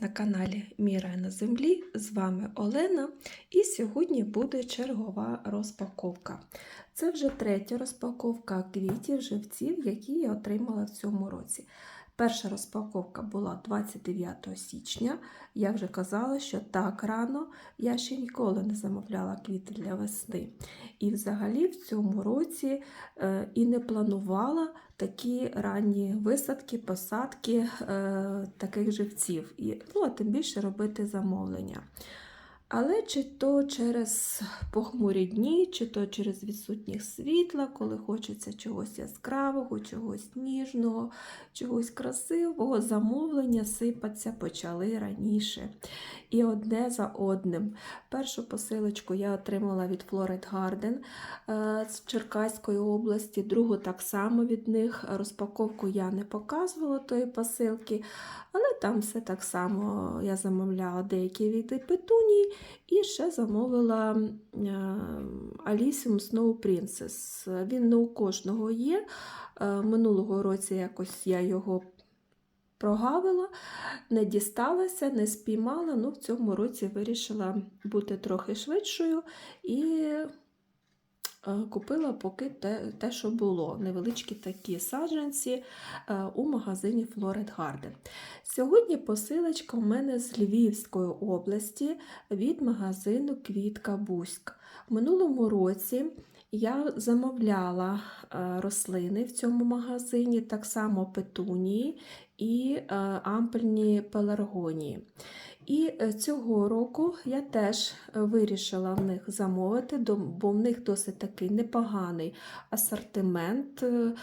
на каналі Міра на землі. З вами Олена, і сьогодні буде чергова розпаковка. Це вже третя розпаковка квітів, живців, які я отримала в цьому році. Перша розпаковка була 29 січня. Я вже казала, що так рано я ще ніколи не замовляла квіти для весни. І взагалі в цьому році е, і не планувала такі ранні висадки, посадки е, таких живців. І, ну, а тим більше робити замовлення. Але чи то через похмурі дні, чи то через відсутність світла, коли хочеться чогось яскравого, чогось ніжного, чогось красивого, замовлення сипаться почали раніше. І одне за одним. Першу посилочку я отримала від Florid Garden е, з Черкаської області, другу так само від них. Розпаковку я не показувала тої посилки, але там все так само я замовляла деякі види петуній і ще замовила е, Alisium Snow Princess. Він не у кожного є. Е, Минулого році якось я його прогавила, не дісталася, не спіймала. Ну, в цьому році вирішила бути трохи швидшою і купила поки те, те, що було. Невеличкі такі саджанці е, у магазині Florid Garden. Сьогодні посилочка у мене з Львівської області від магазину Квітка Бузьк. Минулому році я замовляла е, рослини в цьому магазині, так само петунії і е, ампельні пеларгонії. І е, цього року я теж вирішила в них замовити, бо в них досить такий непоганий асортимент в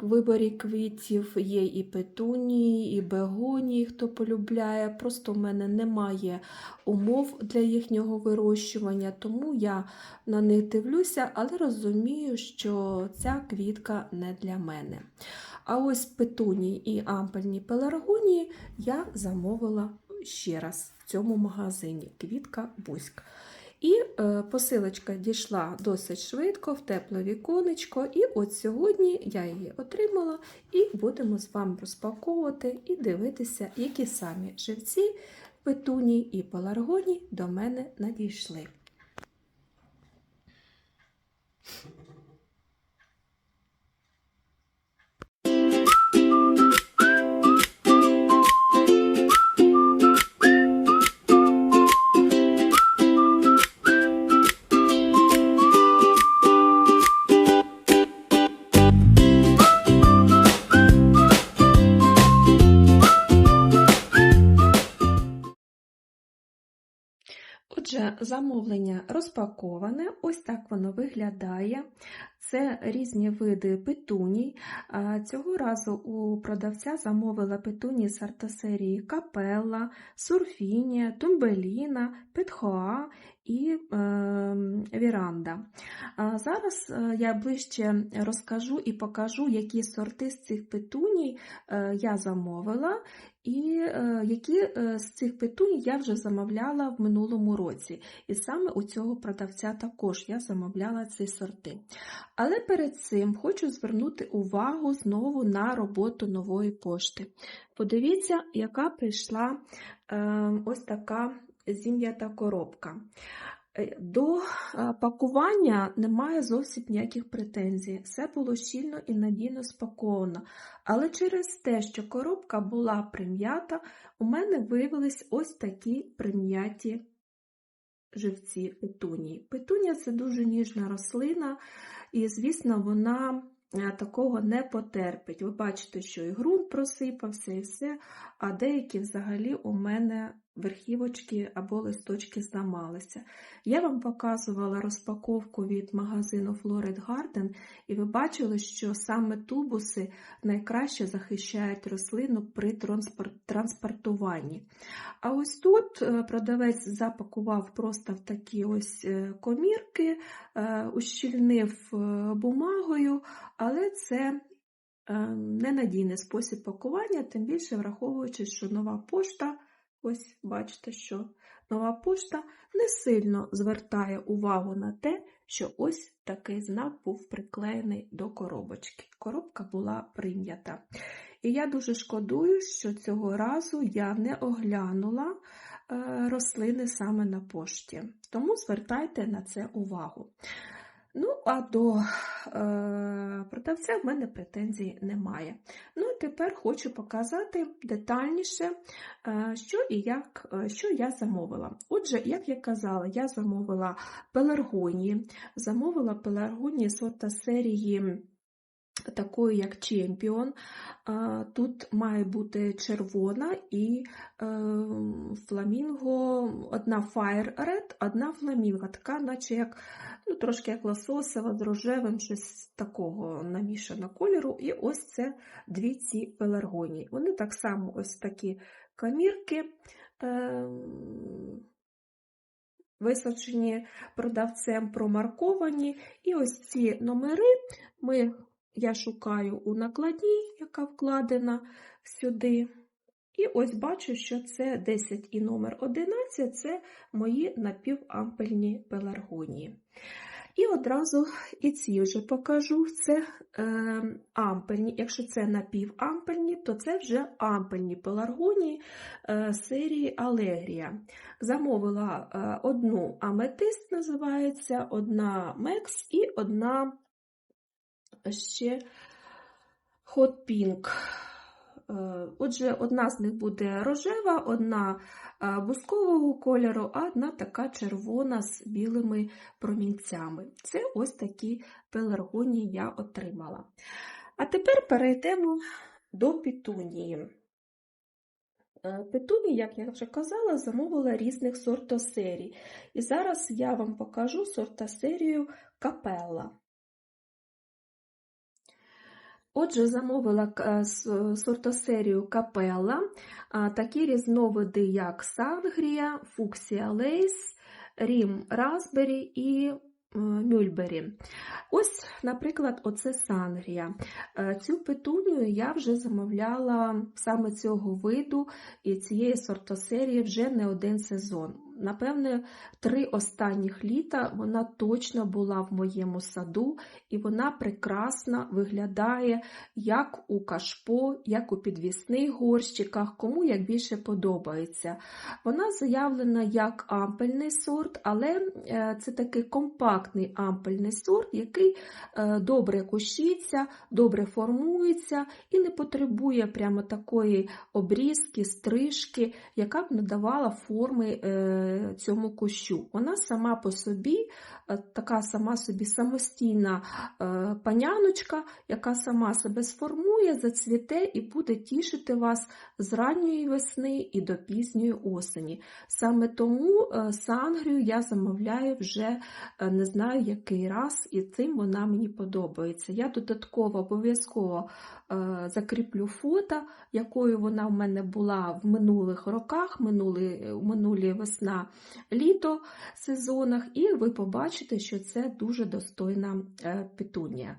виборі квітів. Є і петунії, і бегонії, хто полюбляє. Просто в мене немає умов для їхнього вирощування, тому я на них дивлюся, але розумію, що ця квітка не для мене. А ось петунії і ампельні пеларгонії я замовила ще раз в цьому магазині Квітка Бузьк. І е, посилочка дійшла досить швидко, в тепле віконечко. І от сьогодні я її отримала, і будемо з вами розпаковувати і дивитися, які самі живці, петуні і паларгоні до мене надійшли. Розпаковане, ось так воно виглядає. Це різні види петуній. Цього разу у продавця замовила петунії з артосерії Капелла, Сурфінія, Тумбеліна, Петхоа і е, Віранда. Зараз я ближче розкажу і покажу, які сорти з цих петуній е, я замовила. І е, які е, з цих петуній я вже замовляла в минулому році. І саме у цього продавця також я замовляла ці сорти. Але перед цим хочу звернути увагу знову на роботу нової пошти. Подивіться, яка прийшла е, ось така зім'ята коробка. До пакування немає зовсім ніяких претензій. Все було щільно і надійно спаковано. Але через те, що коробка була прим'ята, у мене виявились ось такі прим'яті живці петунії. Петунія це дуже ніжна рослина, звісно, вона такого не потерпить. Ви бачите, що і ґрунт просипався, і все, а деякі взагалі у мене верхівочки або листочки зламалися. Я вам показувала розпаковку від магазину Florid Garden, і ви бачили, що саме тубуси найкраще захищають рослину при транспортуванні. А ось тут е, продавець запакував просто в такі ось е, комірки, е, ущільнив бумагою, але це ненадійний спосіб пакування, тим більше враховуючи, що нова пошта. Ось бачите, що нова пошта не сильно звертає увагу на те, що ось такий знак був приклеєний до коробочки. Коробка була прийнята. І я дуже шкодую, що цього разу я не оглянула е, рослини саме на пошті. Тому звертайте на це увагу. Ну, а до е, продавця в мене претензій немає. Ну, тепер хочу показати детальніше, е, що і як, е, що я замовила. Отже, як я казала, я замовила пеларгонії, замовила пеларгонії сорта серії такої, як Чемпіон. Тут має бути червона і е, фламінго, одна Fire Red, одна фламінго, така, наче як ну, трошки як лососева, з рожевим, щось такого намішано кольору. І ось це дві ці пеларгонії. Вони так само ось такі камірки. Е, Висаджені продавцем, промарковані, і ось ці номери ми я шукаю у накладній, яка вкладена сюди. І ось бачу, що це 10 і номер 11 це мої напівампельні пеларгонії. І одразу і ці вже покажу. Це е, ампельні. Якщо це напівампельні, то це вже ампельні пеларгонії е, серії Алегрія. Замовила е, одну аметист, називається, одна Мекс і одна ще Hot Pink. Е, Отже, одна з них буде рожева, одна е, бускового кольору, а одна така червона з білими промінцями. Це ось такі пеларгонії я отримала. А тепер перейдемо до петунії. Е, Петунії, як я вже казала, замовила різних сортосерій. І зараз я вам покажу сортосерію капелла. Отже, замовила е, сортосерію капелла, такі різновиди, як Сангрія, Фуксія Лейс, Рім Разбері і Мюльбері. Ось, наприклад, оце Сангрія. Е, цю петунію я вже замовляла саме цього виду і цієї сортосерії вже не один сезон. Напевне, три останніх літа вона точно була в моєму саду, і вона прекрасно виглядає як у кашпо, як у підвісних горщиках, кому як більше подобається. Вона заявлена як ампельний сорт, але е, це такий компактний ампельний сорт, який е, добре кущиться, добре формується і не потребує прямо такої обрізки, стрижки, яка б надавала форми. Цьому кущу. Вона сама по собі, е, така сама собі самостійна е, паняночка, яка сама себе сформує, зацвіте і буде тішити вас з ранньої весни і до пізньої осені. Саме тому е, сангрію я замовляю вже не знаю який раз, і цим вона мені подобається. Я додатково обов'язково закріплю фото, якою вона в мене була в минулих роках, минулі, минулі весна літо сезонах, і ви побачите, що це дуже достойна е, петунія.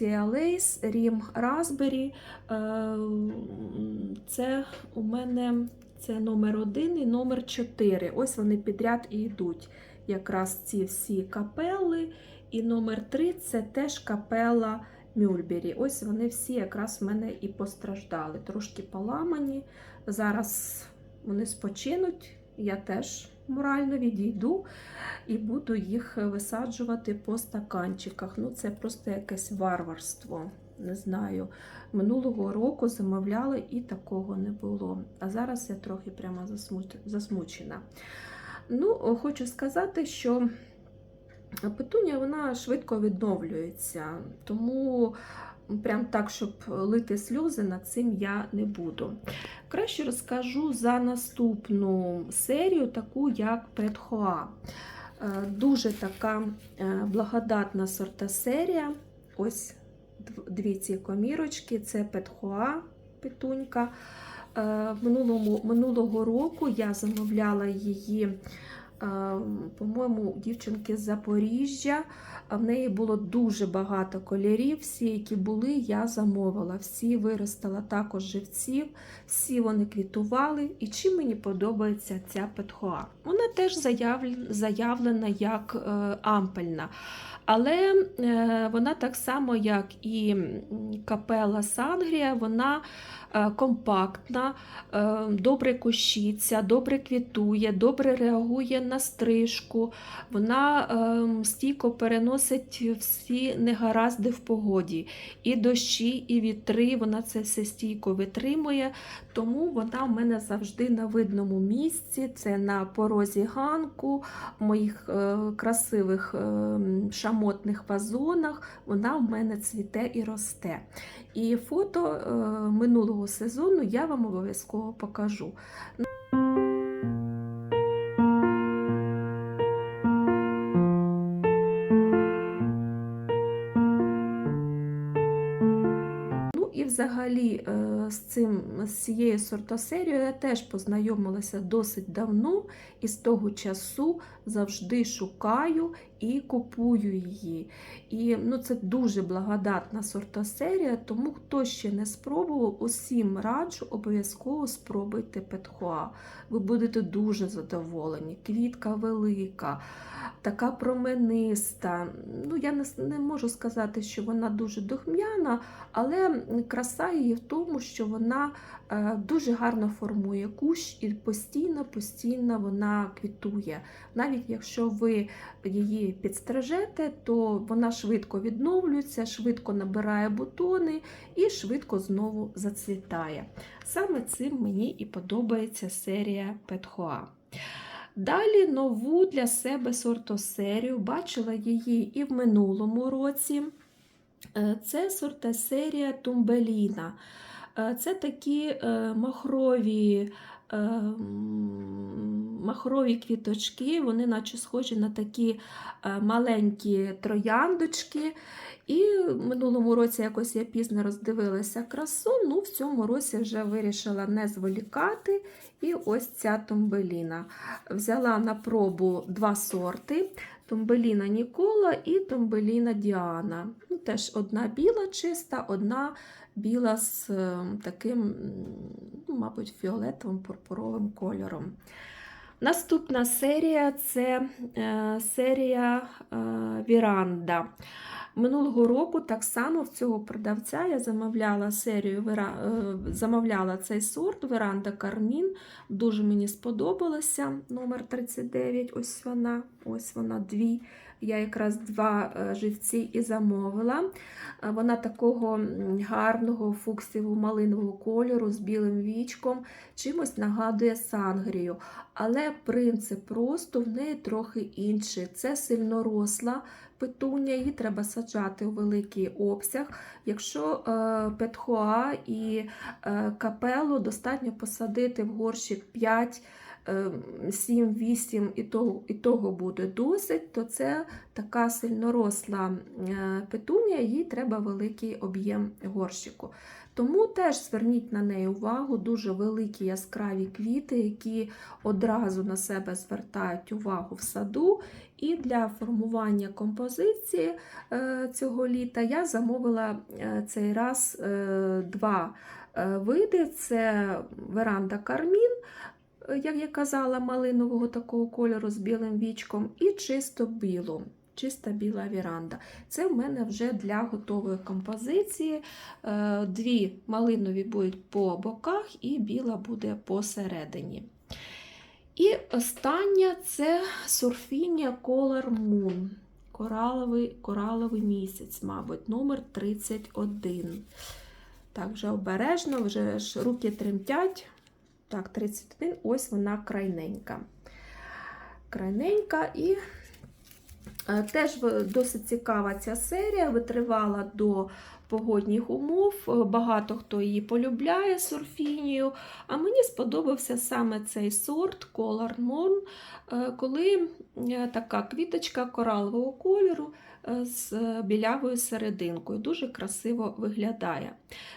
Фуксія Лейс, Рім Raspberry. Це у мене це номер один і номер 4. Ось вони підряд і йдуть. Якраз ці всі капели. І номер 3 це теж капела Мюльбері. Ось вони всі якраз в мене і постраждали. Трошки поламані. Зараз вони спочинуть. Я теж морально відійду і буду їх висаджувати по стаканчиках. Ну, Це просто якесь варварство. Не знаю. Минулого року замовляли і такого не було. А зараз я трохи прямо засмучена. Ну, Хочу сказати, що петуня вона швидко відновлюється, тому прям так, щоб лити сльози, над цим я не буду. Краще розкажу за наступну серію, таку як Петхоа. Дуже така е, благодатна сорта серія. Ось дві ці комірочки. Це Петхоа петунька. Е, минулого року я замовляла її, е, по-моєму, дівчинки з Запоріжжя. В неї було дуже багато кольорів. Всі, які були, я замовила. Всі виростила також живців, всі вони квітували. І чим мені подобається ця петхоа? Вона теж заявлена, заявлена як е, ампельна. Але е, вона так само, як і капела Сангрія, вона е, компактна, е, добре кущиться, добре квітує, добре реагує на стрижку. Вона стійко переносить всі негаразди в погоді. І дощі, і вітри, вона це все стійко витримує. Тому вона в мене завжди на видному місці. Це на порозі ганку, в моїх е, красивих е, шамотних вазонах. Вона в мене цвіте і росте. І фото е, минулого сезону я вам обов'язково покажу. Ну взагалі е, з цим з цією сортосерією я теж познайомилася досить давно і з того часу завжди шукаю і купую її. І ну, це дуже благодатна сортосерія, тому хто ще не спробував, усім раджу, обов'язково спробуйте петхоа. Ви будете дуже задоволені. Квітка велика, така промениста. Ну, я не, не можу сказати, що вона дуже духмяна, але краса її в тому, що вона е, дуже гарно формує кущ і постійно-постійно вона квітує. Навіть якщо ви її підстрижете, то вона швидко відновлюється, швидко набирає бутони і швидко знову зацвітає. Саме цим мені і подобається серія Петхоа. Далі нову для себе сортосерію. Бачила її і в минулому році. Е, Це сортосерія Тумбеліна. Е, Це такі е, махрові, махрові квіточки, вони наче схожі на такі е, маленькі трояндочки. І в минулому році якось я пізно роздивилася красу, ну в цьому році вже вирішила не зволікати. І ось ця тумбеліна. Взяла на пробу два сорти: тумбеліна Нікола і тумбеліна Діана. Ну, теж одна біла чиста, одна біла з е, таким, ну, мабуть, фіолетовим пурпуровим кольором. Наступна серія це е, серія е, Віранда. Минулого року так само в цього продавця я замовляла серію е, замовляла цей сорт Веранда Кармін. Дуже мені сподобалася номер 39. Ось вона, ось вона дві. Я якраз два е, живці і замовила. Е, Вона такого гарного фуксіво-малинового кольору з білим вічком, чимось нагадує сангрію. Але принцип просто в неї трохи інший. Це сильноросла петуня, її треба саджати у великий обсяг. Якщо е, петхоа і капелу достатньо посадити в горщик 5. 7-8 і того, і того буде досить, то це така сильноросла е, петунія, їй треба великий об'єм горщику. Тому теж зверніть на неї увагу, дуже великі яскраві квіти, які одразу на себе звертають увагу в саду. І для формування композиції е, цього літа я замовила е, цей раз два види: це веранда Кармін, як я казала, малинового такого кольору з білим вічком, і чисто білу. Чиста біла віранда. Це в мене вже для готової композиції. Е, Дві малинові будуть по боках, і біла буде посередині. І остання це сурфінія Color Moon. Кораловий, кораловий місяць, мабуть, номер 31. Так, вже обережно, вже ж руки тремтять. Так, 31, ось вона крайненька. Крайненька і е, теж досить цікава ця серія, витривала до погодних умов. Е, Багато хто її полюбляє сурфінію, а мені сподобався саме цей сорт Color Moon, е, коли така квіточка коралового кольору з е, білявою серединкою. Дуже красиво виглядає.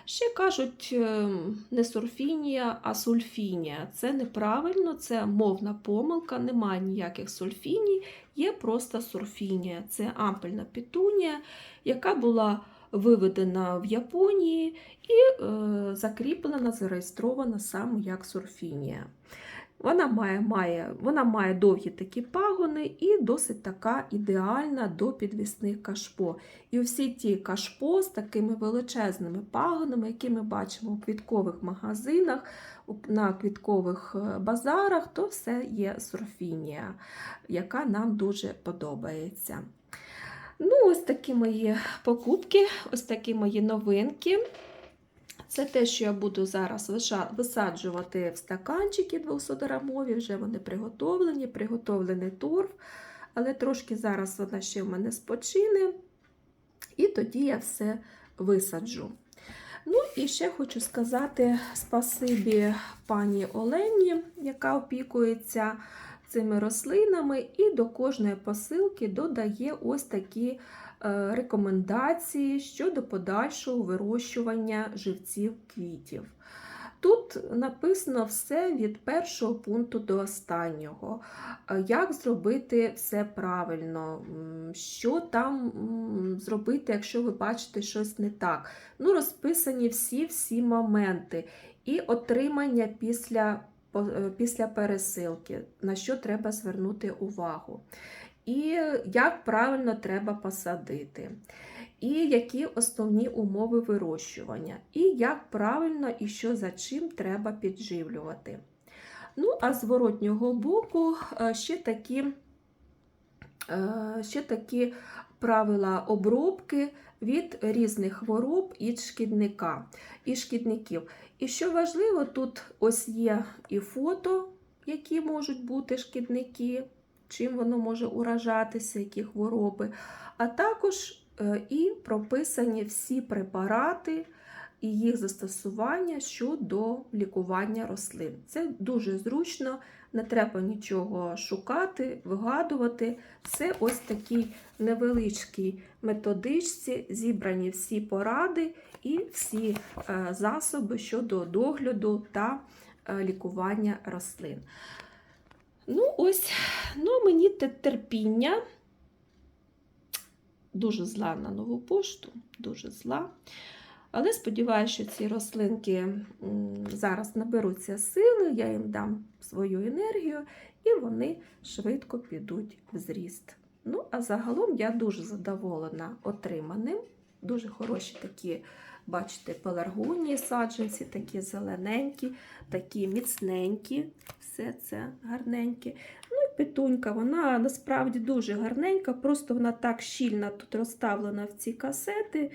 Ще кажуть, е, не сурфінія, а сульфінія. Це неправильно, це мовна помилка, немає ніяких сульфіній, є просто сурфінія. Це ампельна петунія, яка була виведена в Японії і е, закріплена, зареєстрована саме як сурфінія. Вона має, має, вона має довгі такі пагони і досить така ідеальна до підвісних кашпо. І всі ті кашпо з такими величезними пагонами, які ми бачимо у квіткових магазинах, на квіткових е, базарах, то все є сурфінія, яка нам дуже подобається. Ну, ось такі мої покупки, ось такі мої новинки. Це те, що я буду зараз висаджувати в стаканчики 200-грамові, вже вони приготовлені, приготовлений торф, але трошки зараз вона ще в мене спочине, і тоді я все висаджу. Ну і ще хочу сказати спасибі пані Олені, яка опікується цими рослинами, і до кожної посилки додає ось такі рекомендації щодо подальшого вирощування живців квітів. Тут написано все від першого пункту до останнього. Е, Як зробити все правильно, що там зробити, якщо ви бачите щось не так. Ну, розписані всі-всі моменти. І отримання після, е, після пересилки, на що треба звернути увагу. І як правильно треба посадити і які основні умови вирощування, і як правильно і що за чим треба підживлювати. Ну, а з зворотнього боку е, ще такі, е, ще такі правила обробки від різних хвороб і шкідника, і шкідників. І що важливо, тут ось є і фото, які можуть бути шкідники, чим воно може уражатися, які хвороби, а також е, і прописані всі препарати і їх застосування щодо лікування рослин. Це дуже зручно, не треба нічого шукати, вигадувати. Це ось такій невеличкій методичці зібрані всі поради і всі е, засоби щодо догляду та е, лікування рослин. Ну, ось, ну, мені те терпіння. Дуже зла на нову пошту, дуже зла. Але сподіваюся, що ці рослинки зараз наберуться сили, я їм дам свою енергію, і вони швидко підуть в зріст. Ну, а загалом я дуже задоволена отриманим. Дуже хороші такі, бачите, пеларгонії саджанці, такі зелененькі, такі міцненькі. Все це гарненьке. Ну і петунька, вона насправді дуже гарненька, просто вона так щільно тут розставлена в ці касети,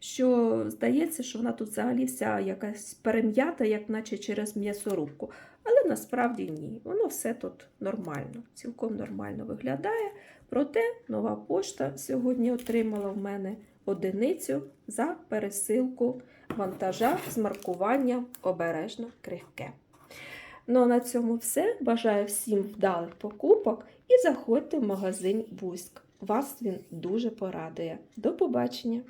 що здається, що вона тут взагалі вся якась перем'ята, як наче через м'ясорубку. Але насправді ні. Воно все тут нормально, цілком нормально виглядає. Проте нова пошта сьогодні отримала в мене одиницю за пересилку вантажа з маркуванням обережно крихке. Ну а на цьому все. Бажаю всім вдалих покупок і заходьте в магазин Буськ. Вас він дуже порадує. До побачення!